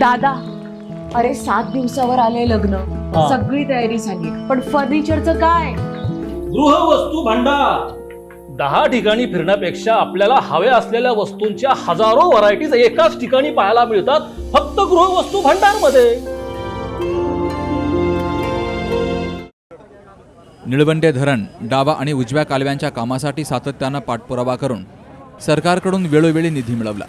दादा अरे सात दिवसावर आले लग्न. हा. सगळी तयारी झाली. पण फर्निचरचं काय? गृहवस्तू भांडार. दहा ठिकाणी फिरण्यापेक्षा आपल्याला हव्या असलेल्या वस्तूंच्या हजारो व्हरायटीज एकाच ठिकाणी पाहायला मिळतात फक्त गृहवस्तू भांडारमध्ये निळवंडे धरण डावा आणि उजव्या कालव्यांच्या कामासाठी सातत्यानं पाठपुरावा करून सरकारकडून वेळोवेळी निधी मिळवला.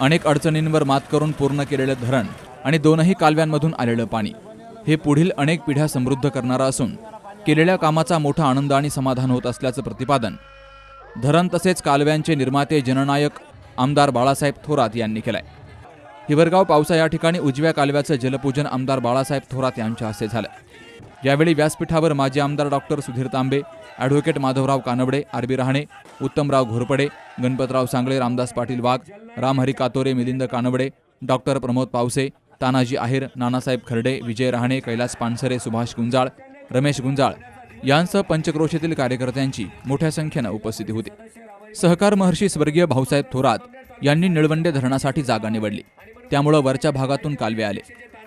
अनेक अडचणींवर मात करून पूर्ण केलेलं धरण आणि दोनही कालव्यांमधून आलेलं पाणी. हे पुढील अनेक पिढ्या समृद्ध करणारं असून केलेल्या कामाचा मोठा आनंद आणि समाधान होत असल्याचं प्रतिपादन धरण तसेच कालव्यांचे निर्माते जननायक आमदार बाळासाहेब थोरात यांनी केलंय. हिवरगाव पावसा या ठिकाणी उजव्या कालव्याचं जलपूजन आमदार बाळासाहेब थोरात यांच्या हस्ते झालं. यावेळी व्यासपीठावर माजी आमदार doctor Sudhir Tambe advocate Madhavrao Kanbade R B Rahane Uttamrao Ghorpade Ganpatrao Sangle Ramdas Patil Wagh Ramhari Katore Milind Kanbade doctor Pramod Pawse Tanaji Aher Nanasaheb Kharde Vijay Rahane Kailas Pansare Subhash Gunjal Ramesh Gunjal यांसह पंचक्रोशीतील कार्यकर्त्यांची मोठ्या संख्येनं उपस्थिती होती. सहकार महर्षी स्वर्गीय भाऊसाहेब थोरात यांनी निळवंडे धरणासाठी जागा निवडली. त्यामुळं वरच्या भागातून कालवे आले.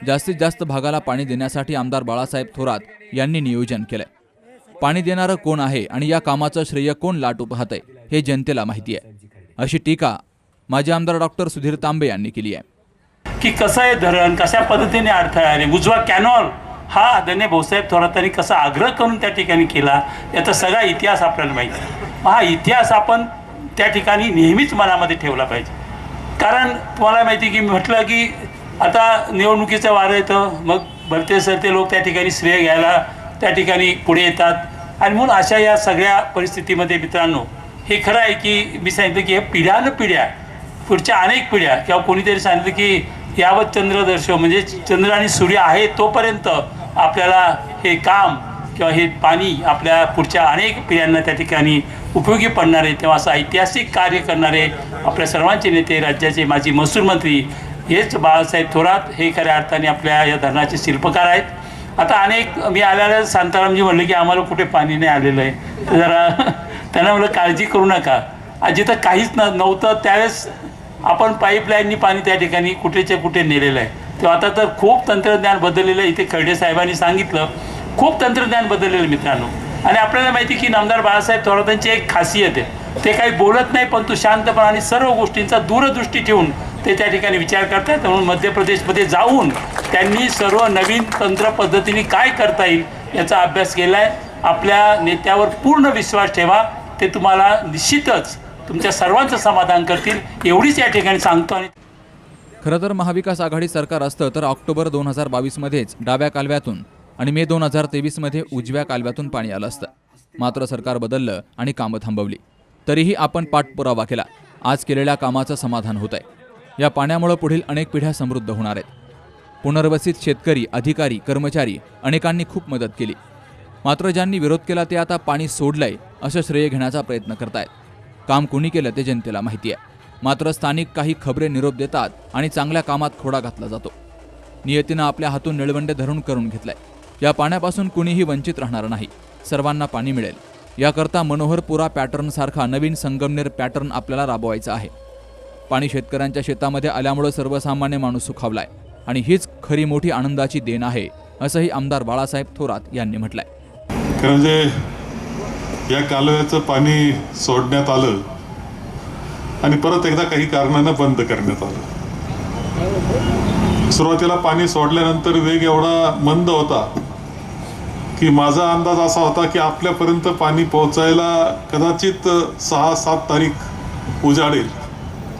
जास्तीत जास्त भागाला पाणी देण्यासाठी आमदार बाळासाहेब थोरात यांनी नियोजन केलंय. पाणी देणारं कोण आहे आणि या कामाचं श्रेय कोण लाटू पाहतंय हे जनतेला माहिती आहे. अशी टीका माजी आमदार डॉक्टर सुधीर तांबे यांनी केली आहे. की कसं आहे धरण कशा पद्धतीने अडथळा आहे उजवा कॅनॉल हा आदरणीय भाऊसाहेब थोरातांनी कसा आग्रह करून त्या ठिकाणी केला याचा सगळा इतिहास आपल्याला माहिती आहे. हा इतिहास आपण त्या ठिकाणी नेहमीच मनामध्ये ठेवला पाहिजे. कारण तुम्हाला माहिती आहे की म्हटलं की आता निवडणुकीचं वारं येतं मग भरते सरते लोक त्या ठिकाणी श्रेय घ्यायला त्या ठिकाणी पुढे येतात. आणि म्हणून अशा या सगळ्या परिस्थितीमध्ये मित्रांनो हे खरं आहे की मी सांगितलं की हे पिढ्यान पिढ्या पुढच्या अनेक पिढ्या किंवा कोणीतरी सांगितलं की यावत चंद्र दर्शव म्हणजे चंद्र आणि सूर्य आहे तोपर्यंत आपल्याला हे काम किंवा हे पाणी आपल्या पुढच्या अनेक पिढ्यांना त्या ठिकाणी उपयोगी पडणारे तेव्हा असं ऐतिहासिक कार्य करणारे आपल्या सर्वांचे नेते राज्याचे माजी महसूल मंत्री हेच बाळासाहेब थोरात हे खऱ्या अर्थाने आपल्या या धरणाचे शिल्पकार आहेत. आता अनेक मी आल्याला शांतारामजी म्हणले की आम्हाला कुठे पाणी नाही आलेलं आहे. जरा त्यांना म्हणलं काळजी करू नका. आज जिथं काहीच न नव्हतं त्यावेळेस आपण पाईपलाईननी पाणी त्या ठिकाणी कुठेच्या कुठे नेलेलं आहे. तेव्हा आता तर खूप तंत्रज्ञान बदललेलं आहे. इथे खर्डे साहेबांनी सांगितलं खूप तंत्रज्ञान बदललेलं मित्रांनो. आणि आपल्याला माहिती आहे की नामदार बाळासाहेब थोरातांची एक खासियत आहे. ते काही बोलत नाही पण तो शांतपणाने सर्व गोष्टींचा दूरदृष्टी ठेवून ते त्या ठिकाणी विचार करतात म्हणून मध्य प्रदेशमध्ये जाऊन त्यांनी सर्व नवीन तंत्र पद्धतीने काय करता येईल याचा अभ्यास केला आहे आपल्या नेत्यावर पूर्ण विश्वास ठेवा. ते तुम्हाला निश्चितच तुमच्या सर्वांचं समाधान करतील. एवढीच या ठिकाणी सांगतो आणि खरं तर महाविकास आघाडी सरकार असतं तर ऑक्टोबर दोन हजार बावीसमध्येच डाव्या कालव्यातून आणि मे दोन हजार तेवीसमध्ये उजव्या कालव्यातून पाणी आलं असतं. मात्र सरकार बदललं आणि कामं थांबवली. तरीही आपण पाठपुरावा केला. आज केलेल्या कामाचं समाधान होत आहे या पाण्यामुळं पुढील अनेक पिढ्या समृद्ध होणार आहेत. पुनर्वसित शेतकरी अधिकारी कर्मचारी अनेकांनी खूप मदत केली. मात्र ज्यांनी विरोध केला ते आता पाणी सोडलंय असं श्रेय घेण्याचा प्रयत्न करतायत. काम कुणी केलं ते जनतेला माहिती आहे मात्र स्थानिक काही खबरे निरोप देतात आणि चांगल्या कामात खोडा घातला जातो. नियतीनं आपल्या हातून निळवंडे धरून करून घेतलंय. या पाण्यापासून कुणीही वंचित राहणार नाही. सर्वांना पाणी मिळेल. याकरता मनोहरपुरा पॅटर्नसारखा नवीन संगमनेर पॅटर्न आपल्याला राबवायचा आहे. पाणी शेतकऱ्यांच्या शेतामध्ये आल्यामुळं सर्वसामान्य माणूस सुखावलाय आणि हीच खरी मोठी आनंदाची देण आहे असंही आमदार बाळासाहेब थोरात यांनी म्हटलंय. कारण म्हणजे या कालव्याचं पाणी सोडण्यात आलं आणि परत एकदा काही कारणानं बंद करण्यात आलं. सुरुवातीला पाणी सोडल्यानंतर वेग एवढा मंद होता की माझा अंदाज असा होता की आपल्यापर्यंत पाणी पोहोचायला कदाचित सहा सात तारीख उजाडेल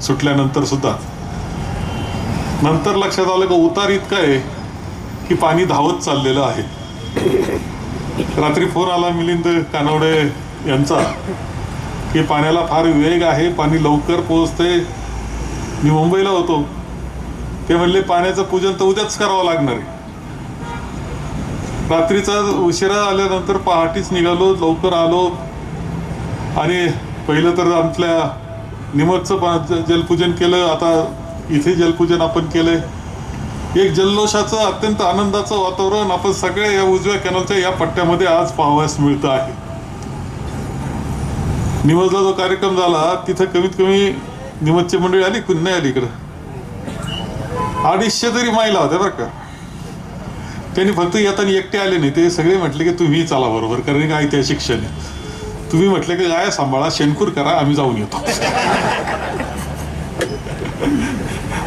सुटल्यानंतर सुद्धा. नंतर लक्षात आलं का उतार इतका आहे की पाणी धावत चाललेलं आहे. रात्री फोन आला मिलिंद कानवडे यांचा की पाण्याला फार वेग आहे पाणी लवकर पोहोचते. मी मुंबईला होतो. ते म्हणले पाण्याचं पूजन तर उद्याच करावं लागणार आहे. रात्रीचा उशिरा आल्यानंतर पहाटेच निघालो लवकर आलो. आणि पहिलं तर आमच्या निमतचं जलपूजन केलं. आता इथे जलपूजन आपण केलंय. एक जल्लोषाचं अत्यंत आनंदाचं वातावरण आपण सगळ्या या उजव्या कॅनलच्या या पट्ट्यामध्ये आज पाहावयास मिळतं आहे. निमजला जो कार्यक्रम झाला तिथं कमीत कमी निमजची मंडळी आली कुणी नाही आली इकडं? अडीचशे तरी महिला होत्या बरं का? त्यांनी फक्त येताना एकटे आले नाही. ते सगळे म्हटले की तुम्ही चला बरोबर कारण काय त्या शिक्षण आहे. तुम्ही म्हटले की गाय सांभाळा शेणखूर करा आम्ही जाऊन येतो.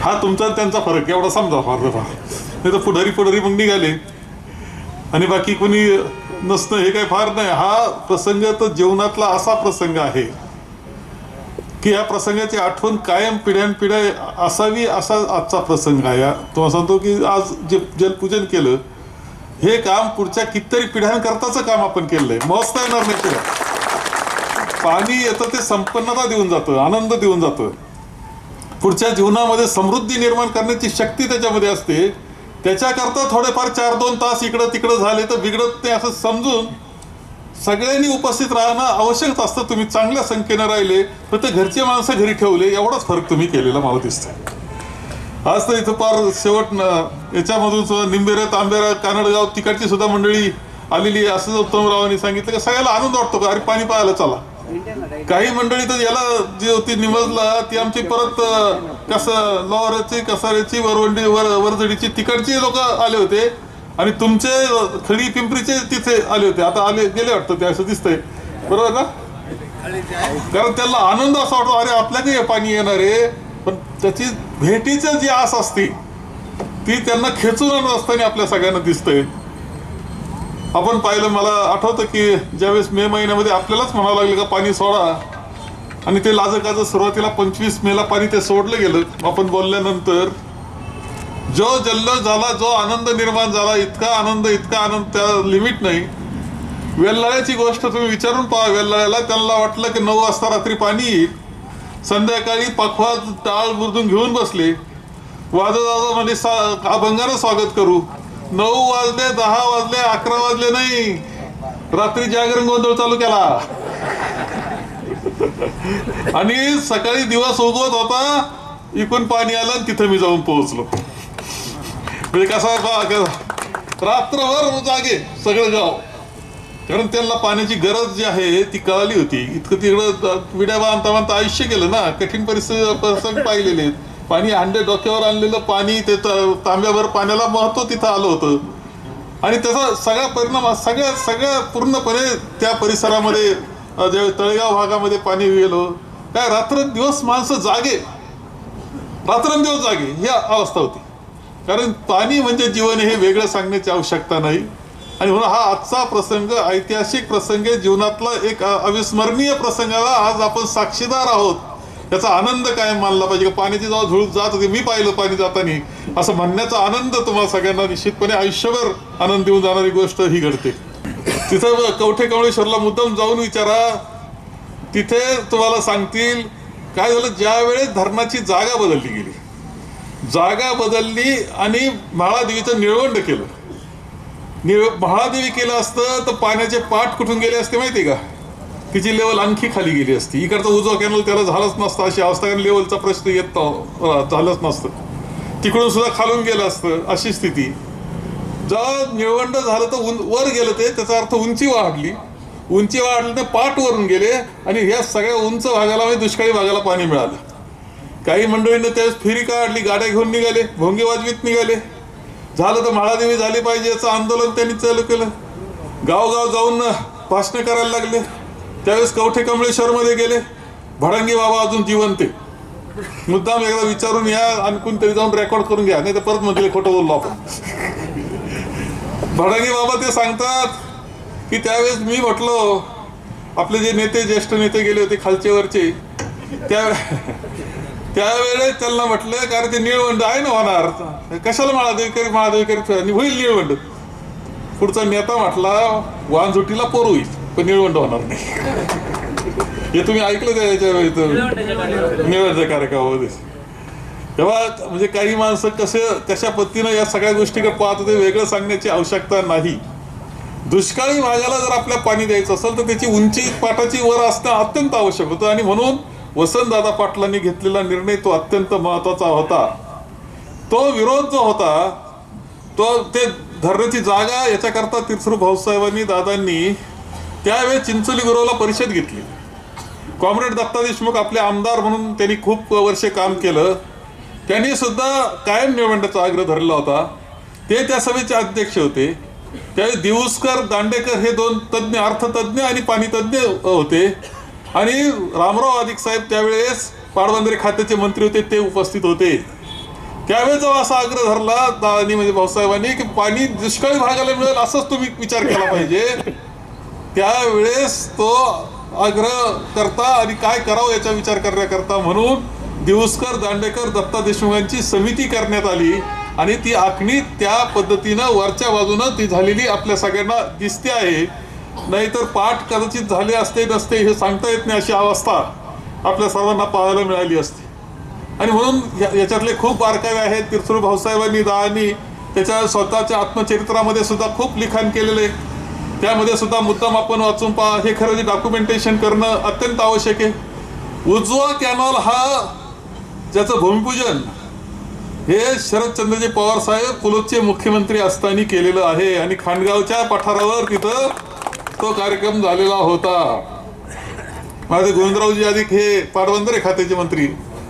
हा तुमचा त्यांचा फरक एवढा समजा फार नाही तर पुढारी पुढारी मग निघाले. आणि बाकी कोणी नसणं हे काही फार नाही. हा प्रसंग तर जीवनातला असा प्रसंग आहे की या प्रसंगाची आठवण कायम पिढ्यानपिढ्या असावी असा आजचा प्रसंग आहे. तुम्हाला सांगतो की आज जे जलपूजन केलं हे काम पुढच्या कितीतरी पिढ्यांकरताचं काम आपण केलंय. मस्त येणार नाही पिढ्या पाणी येतं ते संपन्नता देऊन जातं आनंद देऊन जातं. पुढच्या जीवनामध्ये समृद्धी निर्माण करण्याची शक्ती त्याच्यामध्ये असते. त्याच्याकरता थोडेफार चार दोन तास इकडं तिकडं झाले तर बिघडत नाही असं समजून सगळ्यांनी उपस्थित राहणं आवश्यकच असतं. तुम्ही चांगल्या संख्येनं राहिले फक्त घरचे माणसं घरी ठेवले एवढाच फरक तुम्ही केलेला मला दिसतंय. आज तर इथं फार शेवट याच्यामधून निंबेरा तांबेरा कानडगाव तिकडची सुद्धा मंडळी आलेली आहे. असं उत्तमरावांनी सांगितलं की सगळ्याला आनंद वाटतो का? अरे पाणी पाहायला चला. काही मंडळी तर याला जी होती निमजला ती आमची परत कस लोहाराची कसाऱ्याची वरवंडी वर वरजडीची तिकडची लोक आले होते. आणि तुमचे खडी पिंपरीचे तिथे आले होते. आता आले गेले वाटतं ते असं दिसतंय. बरोबर ना? कारण त्याला आनंद असा वाटतो अरे आपल्याकडे पाणी येणार आहे. पण त्याची भेटीचं जी आस असते ती त्यांना खेचून आणत असताना आपल्या सगळ्यांना दिसतंय. आपण पाहिलं मला आठवतं की ज्यावेळेस मे महिन्यामध्ये आपल्यालाच म्हणावं लागलं का पाणी सोडा. आणि ते लाजकाचं सुरुवातीला पंचवीस मेला पाणी ते सोडलं गेलं. आपण बोलल्यानंतर जो जल्लोष झाला जो आनंद निर्माण झाला इतका आनंद इतका आनंद त्या लिमिट नाही. वेल्लाळ्याची गोष्ट तुम्ही विचारून पहा वेल्लाळ्याला त्यांना वाटलं की नऊ वाजता रात्री पाणी येईल. संध्याकाळी पखवा टाळ बुरदून घेऊन बसले. वाजत म्हणजे सा अभंगानं स्वागत करू. नऊ वाजले दहा वाजले अकरा वाजले नाही. रात्री जागरण गोंधळ चालू केला. आणि सकाळी दिवस उगवत होता इकून पाणी आलं आणि तिथं मी जाऊन पोहोचलो. म्हणजे कसा रात्रभर जागे सगळं गाव. कारण त्यांना पाण्याची गरज जी आहे ती कळाली होती. इतकं तिकडं विड्या बांधता बांधता आयुष्य गेलं ना. कठीण परिस्थिती प्रसंग पाहिलेले आहेत. पाणी अंडे डोक्यावर आणलेलं पाणी ते तांब्यावर पाण्याला महत्त्व तिथं आलं होतं. आणि त्याचा सगळा परिणाम सगळ्या सगळ्या पूर्णपणे त्या परिसरामध्ये ज्यावेळी तळेगाव भागामध्ये पाणी गेलो. काय रात्र दिवस माणसं जागे. रात्रंदिवस जागे. ही अवस्था होती. कारण पाणी म्हणजे जीवन हे वेगळं सांगण्याची आवश्यकता नाही. आणि म्हणून हा आजचा प्रसंग ऐतिहासिक प्रसंग आहे. जीवनातला एक अविस्मरणीय प्रसंगाला आज आपण साक्षीदार आहोत. याचा आनंद काय मानला पाहिजे. का पाण्याची जेव्हा झुळूक जात होती मी पाहिलं पाणी जाताना. असं म्हणण्याचा आनंद तुम्हाला सगळ्यांना निश्चितपणे आयुष्यभर आनंद देऊन जाणारी गोष्ट ही घडते. तिथं कवठे कमळेश्वरला मुद्दाम जाऊन विचारा. तिथे तुम्हाला सांगतील काय झालं? ज्या वेळेस धरणाची जागा बदलली गेली. जागा बदलली आणि माळादेवीचं निळवंड केलं. निळ महादेवी केलं असतं तर पाण्याचे पाठ कुठून गेले असते माहिती का? तिची लेवल आणखी खाली गेली असती. इकडचा उजवा कॅनल त्याला झालंच नसतं. अशी अवस्था कारण लेवलचा प्रश्न येत झालंच नसतं. तिकडून सुद्धा खालून गेलं असतं. अशी स्थिती. जेव्हा निळवंड झालं तर उं वर गेलं ते त्याचा अर्थ उंची वाढली. उंची वाढली तर पाठ वरून गेले आणि ह्या सगळ्या उंच भागाला म्हणजे दुष्काळी भागाला पाणी मिळालं. काही मंडळींनी त्यावेळेस फेरी काढली गाड्या घेऊन निघाले भोंगे वाजवीत निघाले. झालं तर महादेवी झाली पाहिजे याचं आंदोलन त्यांनी चालू केलं. गावगाव जाऊन भाषणं करायला लागले. त्यावेळेस कवठे कमळेश्वरमध्ये गेले. भडंगी बाबा अजून जिवंत आहे मुद्दाम एकदा विचारून या आणि कोणतरी जाऊन रेकॉर्ड करून घ्या. नाही तर परत म्हटले खोटं बोललो आपण. भडंगी बाबा ते सांगतात की त्यावेळेस मी म्हटलो आपले जे नेते ज्येष्ठ नेते गेले होते खालचे वरचे त्या त्यावेळेस त्यांना म्हटलं कारण ते निळवंड आहे ना होणार. कशाला महादेवीकरी महादेवीकरी आणि होईल निळवंड. पुढचा नेता म्हटला वाहनझुटीला पोर होईल पण निळवंड होणार नाही. हे तुम्ही ऐकलं त्याच्या याच्या कार्यक्रमामध्ये. तेव्हा म्हणजे काही माणसं कसे कशा पद्धतीनं या सगळ्या गोष्टीकडे पाहत होते वेगळं सांगण्याची आवश्यकता नाही. दुष्काळी भागाला जर आपल्या पाणी द्यायचं असेल तर त्याची उंची पाटाची वर असणं अत्यंत आवश्यक होतं. आणि म्हणून वसंतदादा पाटलांनी घेतलेला निर्णय तो अत्यंत महत्त्वाचा होता. तो विरोध जो होता तो ते धरणाची जागा याच्याकरता तिरसरू भाऊसाहेबांनी दादांनी त्यावेळेस चिंचोली गुरुला परिषद घेतली. कॉम्रेड दत्ता देशमुख आपले आमदार म्हणून त्यांनी खूप वर्षे काम केलं. त्यांनी सुद्धा कायम निवडण्याचा आग्रह धरला होता. ते त्या सभेचे अध्यक्ष होते. त्यावेळी दिवसकर दांडेकर हे दोन तज्ज्ञ अर्थतज्ज्ञ आणि पाणीतज्ज्ञ होते. आणि रामराव अधिक साहेब त्यावेळेस पाटबंधारे खात्याचे मंत्री होते ते उपस्थित होते. त्यावेळेस जेव्हा असा आग्रह धरला दादानी म्हणजे भाऊसाहेबांनी की पाणी दुष्काळी भागाला मिळेल असंच तुम्ही विचार केला पाहिजे. त्यावेळेस तो आग्रह करता आणि काय करावं याचा विचार करण्याकरता म्हणून दिवसकर दांडेकर दत्ता देशमुखांची समिती करण्यात आली. आणि ती आखणी त्या पद्धतीनं वरच्या बाजूनं ती झालेली आपल्या सगळ्यांना दिसते आहे. नाहीतर पाठ कदाचित झाले असते नसते हे सांगता येत नाही अशी अवस्था आपल्या सर्वांना पाहायला मिळाली असते. आणि म्हणून याच्यातले खूप बारकावे आहेत तीर्थरू भाऊसाहेबांनी दहानी त्याच्या स्वतःच्या आत्मचरित्रामध्ये सुद्धा खूप लिखाण केलेले त्यामध्ये सुद्धा मुद्दाम आपण वाचून पहा हे खरं जे डॉक्युमेंटेशन करणं अत्यंत आवश्यक आहे. उजवा कॅनॉल हा ज्याचं भूमिपूजन हे शरदचंद्रजी पवार साहेब पुलतचे मुख्यमंत्री असताना केलेलं आहे. आणि खांडगावच्या पठारावर तिथं तो कार्यक्रम झालेला होता. माझे गोविंदरावजी अधिक हे पाटबंधारे खात्याचे मंत्री.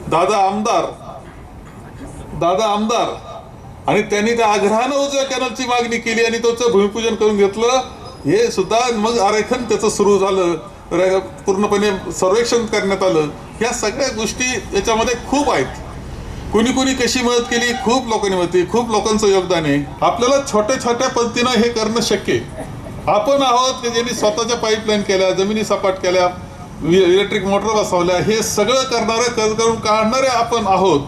दादा आमदार. दादा आमदार. आणि त्यांनी त्या आग्रहानं उजव्या कॅनलची मागणी केली आणि त्याचं भूमिपूजन करून घेतलं. हे सुद्धा मग आरेखन त्याचं सुरू झालं. पूर्णपणे सर्वेक्षण करण्यात आलं. ह्या सगळ्या गोष्टी याच्यामध्ये खूप आहेत. कुणी कुणी कशी मदत केली? खूप लोकांनी मदत खूप लोकांचं योगदान आहे. आपल्याला छोट्या छोट्या पद्धतीनं हे करणं शक्य आहे. आपण आहोत की ज्यांनी स्वतःच्या पाईपलाईन केल्या जमिनी सपाट केल्या इलेक्ट्रिक मोटर बसवल्या हे सगळं करणारे कर्ज करून काढणारे आपण आहोत.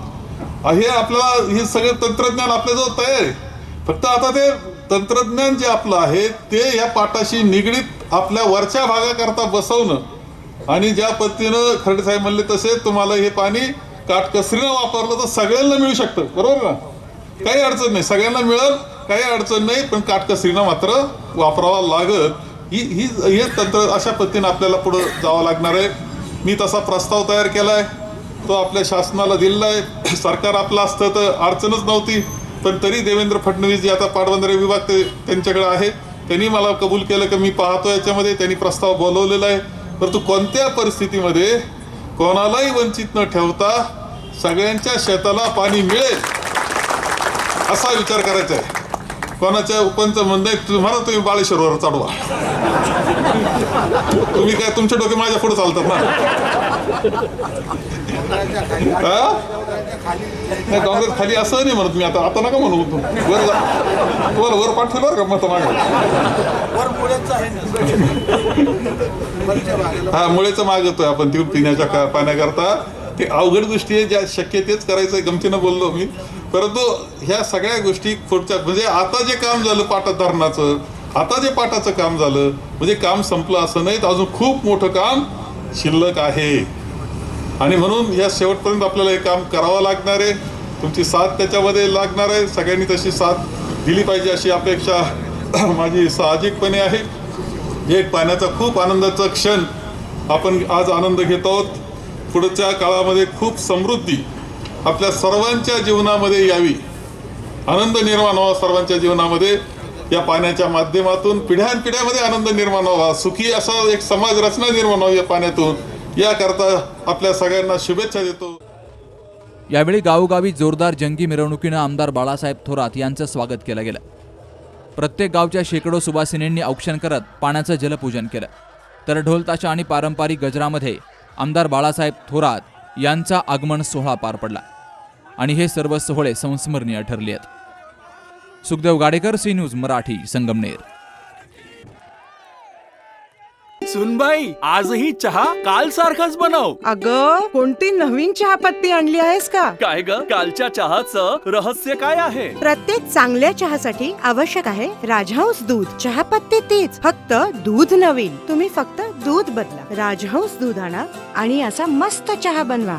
हे आपल्याला हे सगळं तंत्रज्ञान आपल्याजवळ तयार आहे. फक्त आता ते तंत्रज्ञान जे आपलं आहे ते या पाटाशी निगडीत आपल्या वरच्या भागाकरता बसवणं आणि ज्या पद्धतीनं खरडे साहेब म्हणले तसे तुम्हाला हे पाणी काटकसरीनं वापरलं तर सगळ्यांना मिळू शकतं. बरोबर ना काही अडचण नाही. सगळ्यांना मिळेल काही अडचण नाही पण काटकसरीनं मात्र वापरावा लागत. ही ही हे तंत्र अशा पद्धतीनं आपल्याला पुढं जावं लागणार आहे. मी तसा प्रस्ताव तयार केला आहे तो आपल्या शासनाला दिलेला आहे. सरकार आपलं असतं तर अडचणच नव्हती. पण तरी देवेंद्र फडणवीस जे आता पाटबंधारे विभाग ते त्यांच्याकडे आहे. त्यांनी मला कबूल केलं की मी पाहतो याच्यामध्ये. त्यांनी प्रस्ताव बोलवलेला आहे. परंतु कोणत्या परिस्थितीमध्ये कोणालाही वंचित न ठेवता सगळ्यांच्या शेताला पाणी मिळेल? असा विचार करायचा आहे कोणाच्या उपंच म्हणणं आहे, तुम्हाला तुम्ही बाळेश्वरवर चढवा तुम्ही काय तुमचे डोके माझ्या पुढे चालतात ना? हा? नाही काँग्रेस खाली असं नाही म्हणत मी आता. आता नका म्हणू तू. वर जा. तुम्हाला वर पाठवलं बरं का मत हा मुळेचं मागतोय आपण. ती पिण्याच्या पाण्याकरता. ते अवघड गोष्टी आहे ज्या शक्य तेच करायचं गमतीनं बोललो मी. परंतु ह्या सगळ्या गोष्टी पुढच्या म्हणजे आता जे काम झालं पाटात धरणाचं आता जे पाटाचं काम झालं म्हणजे काम संपलं असं नाही तर अजून खूप मोठं काम शिल्लक आहे. आणि म्हणून या शेवटपर्यंत आपल्याला हे काम करावं लागणार आहे. तुमची साथ त्याच्यामध्ये लागणार आहे. सगळ्यांनी तशी साथ दिली पाहिजे अशी अपेक्षा माझी साहजिकपणे आहे. एक पाण्याचा खूप आनंदाचा क्षण आपण आज आनंद घेत आहोत. पुढच्या काळामध्ये खूप समृद्धी आपल्या सर्वांच्या जीवनामध्ये यावी. आनंद निर्माण व्हावा सर्वांच्या जीवनामध्ये. या पाण्याच्या माध्यमातून पिढ्यानपिढ्यामध्ये आनंद निर्माण व्हावा. सुखी असा एक समाज रचना निर्माण व्हावी या पाण्यातून. याकरता आपल्या सगळ्यांना शुभेच्छा देतो. यावेळी गावोगावी जोरदार जंगी मिरवणुकीनं आमदार बाळासाहेब थोरात यांचं स्वागत केलं गेलं. प्रत्येक गावच्या शेकडो सुभासिनींनी औक्षण करत पाण्याचं जलपूजन केलं. तर ढोलताशा आणि पारंपरिक गजरामध्ये आमदार बाळासाहेब थोरात यांचा आगमन सोहळा पार पडला. आणि हे सर्व सोहळे संस्मरणीय ठरले आहेत सुखदेव गाडेकर सी न्यूज मराठी संगमनेर. सुनबाई आजही चहा काल सारखाच बनव. अग कोणती नवीन चहापत्ती आणली आहेस का? काय ग कालच्या चहाचं रहस्य काय आहे? प्रत्येक चांगल्या चहासाठी आवश्यक आहे राजहंस दूध. चहापत्ती तीच फक्त दूध नवीन. तुम्ही फक्त दूध बदला. राजहंस दूध आणा आणि असा मस्त चहा बनवा.